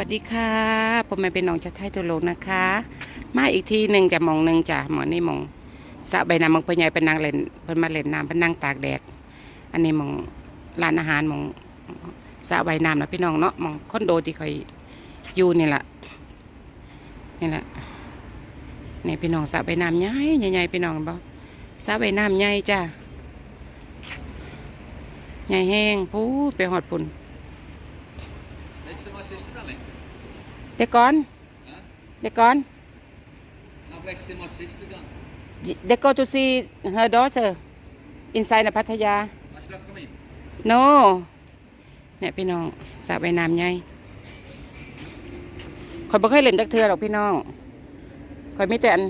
วัสดีค่ะผมมาเป็นน้องชาวไทยตัวโลนะคะ มาอีกทีหนึ่งจะมองหนึ่งจ้ะหมอนี่มองสะใบน้ำมังเปใหญ่เป็นนางเล่นเป็นมาเล่นน้ำเป็นนางตากแดด อันนี้มองร้านอาหารมองสะใบน้ำนะพี่น้องเนาะมองคอนโดที่เคยอยู่นี่แหละนี่แหละนี่พี่น้องสะใบน้ำใหญ่ใหญ่พี่น้องบ่สะใบน้ำใหญ่จ้ะใหญ่แห้งพูดไปหอดปุ่น This is my sister, darling. เด็กก่อนเด็กก่อน Now, where's my sister gone? they go to see her daughter inside ในพัทยา Why should I come in? no เนี่ยพี่น้องสระว่ายน้ำใหญ่คอยบ่เคยเล่นจักเทือหรอกพี่น้องคอยมีแต่อัน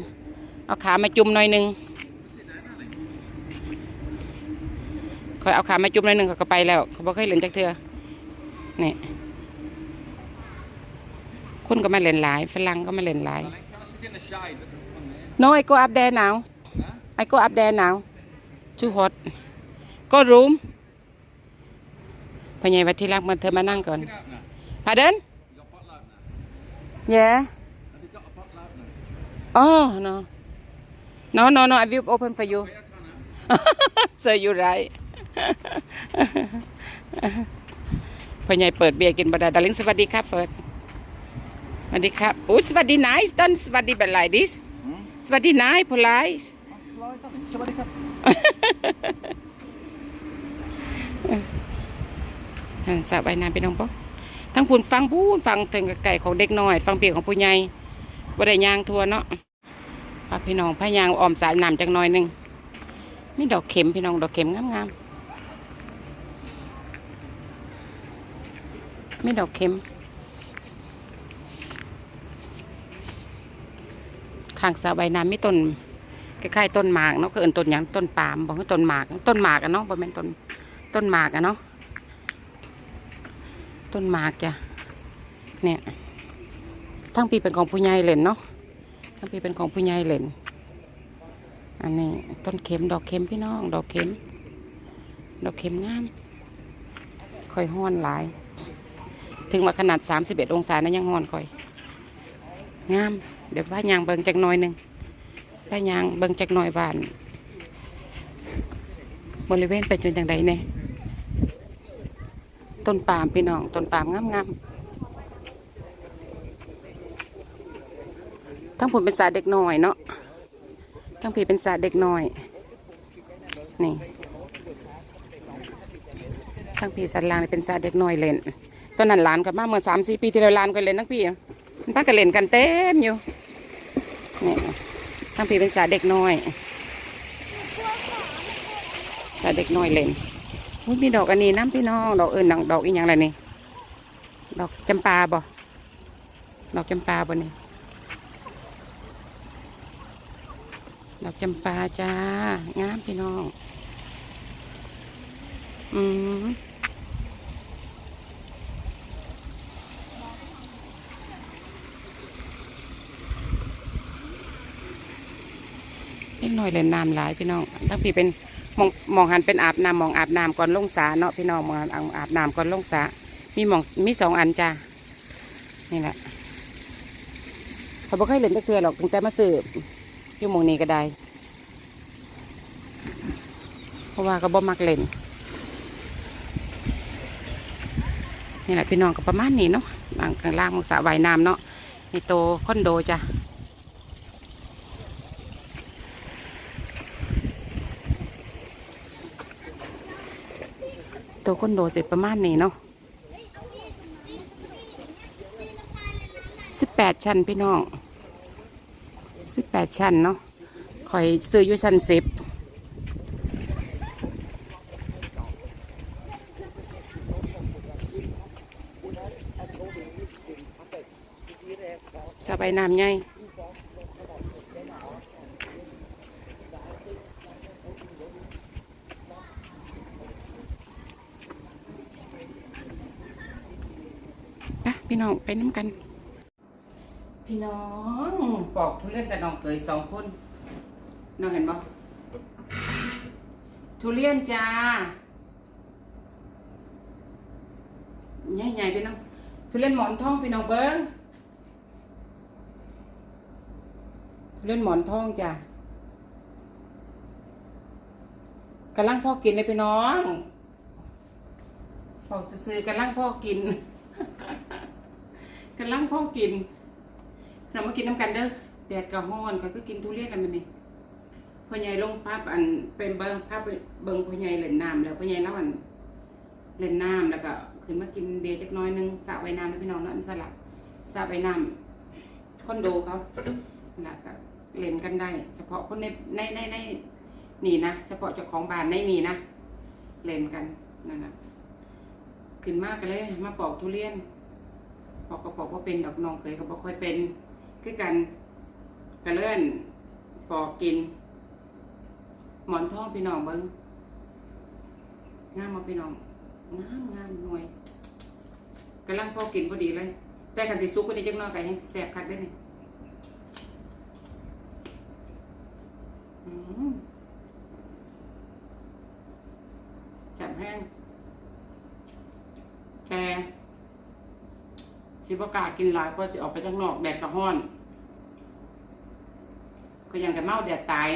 เอาขามาจุ่มหน่อยหนึง Sit down, darling. คอยเอาขามาจุ่มหน่อยหนึงเขาก็ไปแล้วเขาบ่เคยเล่นจักเทือนี่ คนก็มาเล่นหลายฝรั่งก็มาเล่นหลาย Darling, can I sit in the shade? Come on, no there. I go up there now Huh? I go up there now too hot go room พอใหญ่วัดที่รักมันเธอมานั่งก่อน Get out now. pardon You got pot load now. yeah Have you got a pot load now? oh no no no no I will open for you Wait, I can't. so you right พ่อใหญ่เปิดเบียร์กินบดาดาลิงสวัสดีครับเฟิร์สส วัสดีครับอู้สวัสดี nice ต้นสวัสดีแบบ like this Hmm? สวัสดี nice polite I'm supplied, darling. Somebody come. หันสระว่ายน้ำไปน้องป๊อกทั้งพูนฟังพูนฟังถึงกับไก่ของเด็กน้อย ฟังเปียกของผู้ใหญ่บ่ได้ยางทัวเนาะพาพี่น้องพายางออมสายน้ำจักหน่อยหนึงมีดอกเข็มพี่น้องดอกเข็มงามๆมีดอกเข็มางสระว่ายน้ำมีต้นคล้ายๆต้นหมากเนาะคือเอินต้นหยังต้นปาล์มบอกว่าต้นหมากต้นหมากอะเนาะบ่แม่นต้นต้นหมากอะเนาะต้นหมากจ้ะเนี่ยทั้งปีเป็นของผู้ใหญ่เล่นเนาะทั้งปีเป็นของผู้ใหญ่เล่นอันนี้ต้นเข็มดอกเข็มพี่น้องดอกเข็ม ดอกเข็มงามค่อยห้อนหลาย ถึงว่าขนาด 31 องศานะยังห้อนค่อย งาม เดี๋ยวพายางเบิงจักหน่อยหนึ่งพายางเบิงจักหน่อยหวานบริเวณเป็นจนจังใดเนี่ยต้นปาล์มพี่น้องต้นปาล์มงามๆทั้งผุนเป็นสาเด็กหน้อยเนาะทั้งผีเป็นสาเด็กหน้อยนี่ทั้งผีสันลางเป็นสาเด็กหน้อยเล่นตอนนั้นหลานกับมาเมื่อสามสี่ปีที่แล้วหลานก็เล่นทั้งพี่มันป้าก็เล่นกันเต็มอยู่ นี่ทั้งผีเป็นสาเด็กน้อย สาเด็กน้อยเล่นอุ๊ยมีดอกอันนี้น้ำพี่น้องดอกเอิญดอกดอกอีกอย่างไรนี่ดอกจำปาบ่ดอกจำปาบ่นี่ดอกจำปาจ้างามพี่น้อง อืม เล็กน้อยเล่นน้ำหลายพี่น้องทั้งพี่เป็นมองมองหันเป็นอาบน้ำมองอาบน้ำก่อนลงสาเนาะพี่น้องมองอาบน้ำก่อนลงสามีมองมีสองอันจ้านี่แหละเขาบ่เคยเล่นตะเกียหรอกตั้งแต่มาสืบอยู่มองนี้ก็ได้ เพราะว่าก็บ่มักเล่นนี่แหละพี่น้องก็ประมาณนี้เนาะบางข้างล่างของสระว่ายน้ำเนาะนี่โตคอนโดจ้ะ ตัวคนโดเสร็จประมาณนี้เนาะสิบแปดชั้นพี่น้องสิบแปดชั้นเนาะคอยซื้ออยู่ชั้นสิบสบายน้ำไป พี่น้องไปน้ำกัน พี่น้องปอกทุเรียนกับน้องเคยสองคนน้องเห็นปะทุเรียนจ้าใหญ่ๆพี่น้องทุเรียนหมอนทองพี่น้องเบิ้งทุเรียนหมอนทองจ้ะกำลังพ่อกินเลยพี่น้องบอกซื้อๆกำลังพ่อกิน กำลังพ่อกินเรามากินน้ำกันเด้อแดดกระห้อนก็ก็กินทุเรียนแล้วมันนี่พ่อใหญ่ลงภาพอันเป็นเบิ้งภาพเบิ้งพ่อใหญ่เล่นน้ำแล้วพ่อใหญ่เล่าอันเล่นน้ำแล้วก็ขึ้นมากินเบียร์จักน้อยนึงสระว่ายน้ำแล้วพี่น้องเนาะอันสลับสระว่ายน้ำคอนโดเขาแหละก็เล่นกันได้ เฉพาะคนในในในในนี่นะเฉพาะเจ้าของบ้านในนี่นะเล่นกันนั่นนะขึ้นมากกันเลยมาปอกทุเรียน ปอกก็ปอกว่าเป็นดอกน้องเคยก็บอกค่อยเป็น คือกันกระเลื่อนปอกกิน หมอนทองพี่น้องเบิ้งงามมาพี่น้องงามงามหน่วยกำลังพอกินพอดีเลย แต่กันสิซุกก็ได้จังน้อยก็ยังแสบคักได้นี่อืมจับแห้งแก สิบกากินหลายเพราะสิออกไปข้างนอกแดดกระห้อน ก็ยังแต่เมาแดดตาย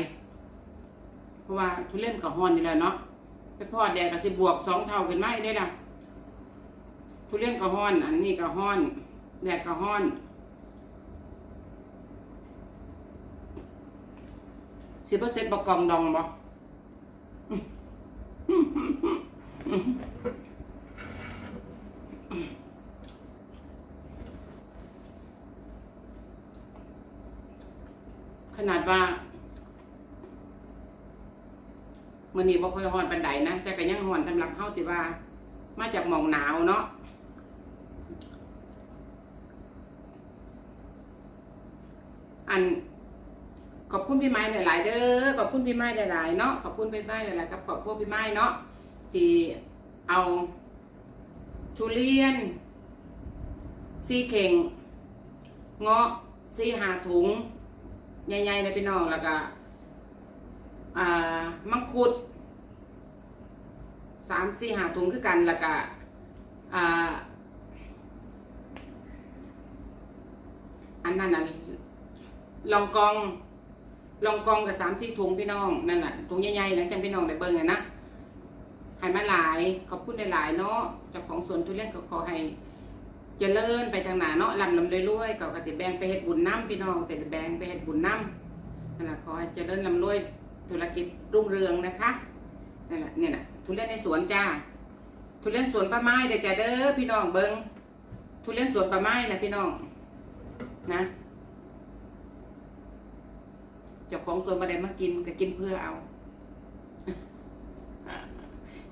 เพราะว่าทุเรียนกระห้อนนี่แหละเนาะไปพอดแดดก็สิบวกสองเท่าขึ้นมาอีกได้ละทุเรียนกระห้อน อันนี้กระห้อน แดดกระห้อน สิบเปอร์เซ็นต์ประกองดองบ่ ขนาดว่ามื่อนี้บ่ค่อยฮ้อนปานใดนะแต่ก็ยังฮ้อนสำหรับเฮาที่ว่า มาจากหมองหนาวเนาะอันขอบคุณพี่ไม้หลายๆเด้อขอบคุณพี่ไม้หลายๆเนาะขอบคุณพี่ไม้หลายๆกับขอบคุณพี่ไม้เนาะที่เอาทุเรียน ซีเข่งเงาะซีหาถุง ใหญ่ๆเลยพี่น้องแล้วก็อ่ามังคุดสามสี่หาถุงคือกันแล้วก็อ่าอันนั้นน่ะลองกองลองกองกับสามสี่ถุงพี่น้องนั่นน่ะถุงใหญ่ๆนะจังพี่น้องได้เบิ่งอะนะให้มาหลายขอบคุณหลายๆเนาะเจ้าของสวนทุเรียนก็ขอให้ เจริญไปทางหนาเนาะลำลำรวยๆก็กติแบงไปเฮ็ดบุญน้ำพี่น้องเสร็จแบงไปเฮ็ดบุญน้ำนั่นแหละขอให้เจริญลำรวยธุรกิจรุ่งเรืองนะคะนั่นแหละเนี่ยนะทุเรียนในสวนจ้า ทุเรียนสวนป้าไม้เด้อจ้าเด้อพี่น้องเบิงทุเรียนสวนป้าไม้นะพี่น้องนะเจ้าของสวนมาได้มากินก็กินเพื่อเอา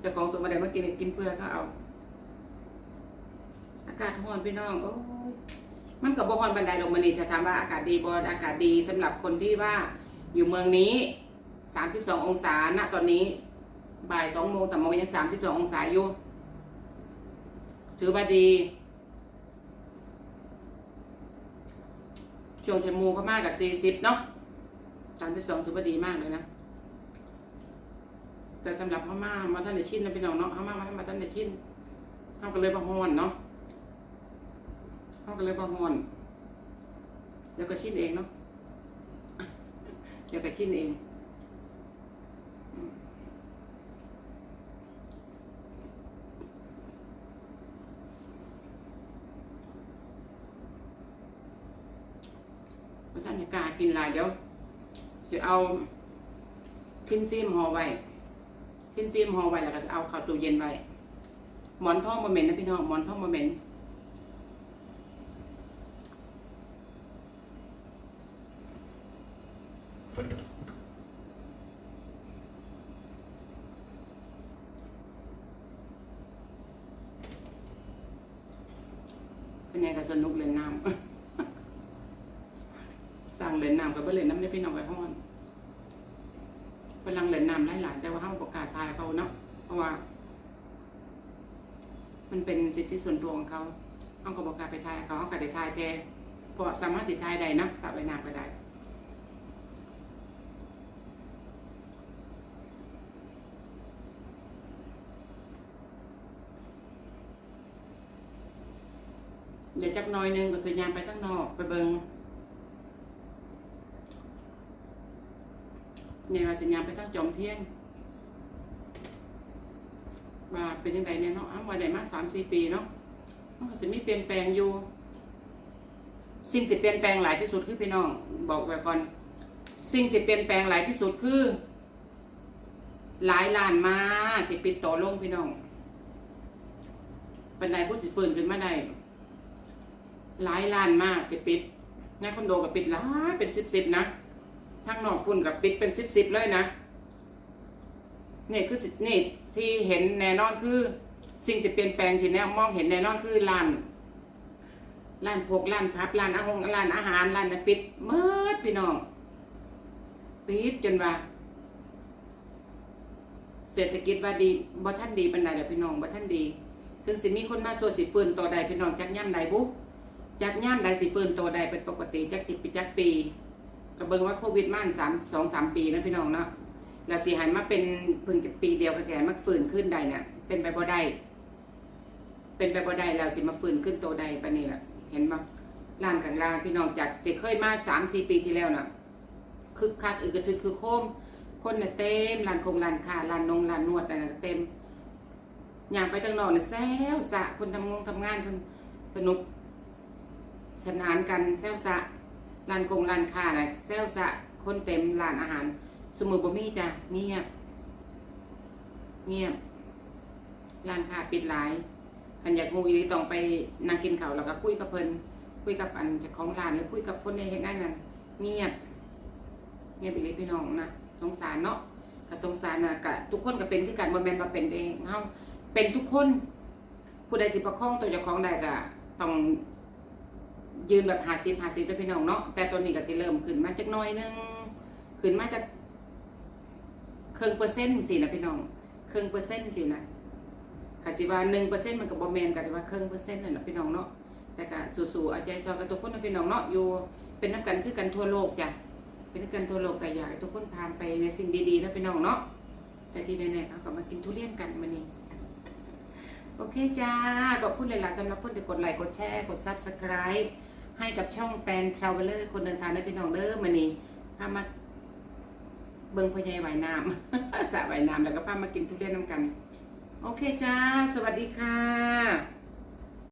เจ้าของสวนมาได้มากินก็กินเพื่อเขาเอา อากาศร้อนพี่น้องโอ้ยมันกับบ่ร้อนบันไดลงมานี่ถ้าถามว่าอากาศดีบ่อากาศดีสำหรับคนที่ว่าอยู่เมืองนี้ 32 องศาณตอนนี้ บ่าย2โมง3โมงยัง 32 องศาอยู่ถือว่าดีช่วงเทมมูก็มากกับ 40 เนาะ32 ถือว่าดีมากเลยนะแต่สำหรับพม่ามาท่านในชินนะพี่น้องเนาะพม่ามาท่านมาท่านในชินเขาก็เลยมาฮอนเนาะ เขาก็เลยบาฮอนเดี๋ยวก็ชิ้นเองเนาะเดี๋ยวก็ชิ้นเองท่านกากินลายเดี๋ยวจะเอาทิ้นซีมห่อไว้ทิ้นซีมห่อไว้แล้วก็จะเอาเข้าตู้เย็นไว้หมอนทองบะเหม็นนะพี่น้องหมอนทองบะเหม็น เป็นไงก็สนุกเล่นน้ำสร้างเล่นน้ำกับเล่นน้ำได้พี่น้องไปห้อนฝรั่งเล่นน้ำหลายๆแต่ว่าห้ามประกาศทายเขาเนาะเพราะว่า มันเป็นสิทธิส่วนตัวของเขาห้าก็บอกกล้าไปทายเขาห้าก็ได้ทายแต่พอสามารถติดทายได้นะสระว่ายน้ำก็ได้ เดี๋ยวจักน้อยนึงก็สิยางไปตั้งนอกไปเบิงเนี่ยว่าสิยางไปตั้งจอมเทียนว่าเป็นยังไงเนี่ยเนาะอ้าวว่าได้มากสามสี่ปีเนาะมันก็สิมีเปลี่ยนแปลงอยู่ สิ่งที่เปลี่ยนแปลงหลายที่สุดคือพี่น้อง บอกไว้ก่อน สิ่งที่เปลี่ยนแปลงหลายที่สุดคือ หลายล้านมาที่ปิดต่อลงพี่น้องบันไดผู้สิฟื้นขึ้นมาได้ หลายล้านมากที่ปิดงานคอนโดกับปิดหลายเป็นสิบสิบนะทางนอกพุ่นกับปิดเป็นสิบสิบเลยนะนี่คือนี่ที่เห็นแน่นอนคือ สิ่งที่เปลี่ยนแปลงที่แน่มองเห็นแน่นอนคือร้านร้านพวกร้านพับร้านอาหารร้านอาหารร้านปิดเมื่อพี่น้องปิดจนว่า เศรษฐกิจว่าดีบ่ท่านดีปันใดแหละพี่น้องบ่ท่านดี ถึงสิมีคนมาโซสิฟื้นตัวใดพี่น้องจักย่ำใดบุ๊ จักย่ำใดสิฟื้นตัวใดเป็นปกติจักติดปีจักปีก็เบิงว่าโควิดมาสามสองสามปีนะพี่น้องเนาะแล้วสิหันมาเป็นเพิ่งจะปีเดียวก็สิหันมาฟื้นขึ้นใดเนี่ยเป็นไปบ่ได้เป็นไปบ่ได้แล้วสิมาฟื้นขึ้นตัวใดปะนี่ล่ะเห็นบ่ร้านกลางพี่น้องจากที่เคยมาสามสี่ปีที่แล้วน่ะคึกคักอึกกระทึกคือโคม คนน่ะเต็มร้านคงร้านค้าร้านนงร้านนวดอะไรเต็มอย่างไปทางนอกน่ะแซวสะคนทำงงทำงานคนสนุก สนานกันแซวสะร้านคงร้านค้าน่ะแซวสะคนเต็มร้านอาหาร สมุนบ่มีจ้ะเงียบเงียบร้านค้าปิดหลายคันอยากงูอีหลีต้องไปนั่งกินข้าวแล้วก็คุยกับเพิ่นคุยกับอันเจ้าของร้านหรือคุยกับคนในเฮ็ดงานนั้นเงียบ เงียบไปเลยพี่น้องนะสงสารเนาะก็สงสารนะกะทุกคนก็เป็นคือกันบ่แม่นว่าเป็นเองเฮาเป็นทุกคน ผู้ใดที่ประคองตัวเจ้าของได้ก็ต้อง ยืนแบบ50 50ด้วยพี่น้องเนาะแต่ตัวนี้ก็สิเริ่มขึ้นมาจักน่อยนึงขึ้นมาจากครึ่งเปอร์เซ็นต์สินะพี่น้องครึ่งเปอร์เซ็นต์สินะก็สิว่า1%มันก็บ่แมนก็สิว่าครึ่งเปอร์เซ็นต์นั่นแหละพี่น้องเนาะแต่ก็สู้ๆเอาใจซอยกันทุกคนนะพี่น้องเนาะอยู่เป็นน้ำกันคือกันทั่วโลกจ้ะเป็นกันทั่วโลกแต่อยากให้ทุกคนผ่านไปในสิ่งดีๆนะพี่น้องเนาะแต่ที่แน่ๆเขาก็มากินทุเรียนกันมานี่โอเคจ้าขอบคุณหลายๆสำหรับคนที่กดไลค์กดแชร์กด subscribe ให้กับช่องแปนทราเวลเลอร์คนเดินทางได้พี่น้องเด้อมานี่พามาเบิ่งพญายว่ายน้ำสระว่ายน้ำแล้วก็พามากินทุเรียนน้ำกัน โอเคจ้า สวัสดีค่ะ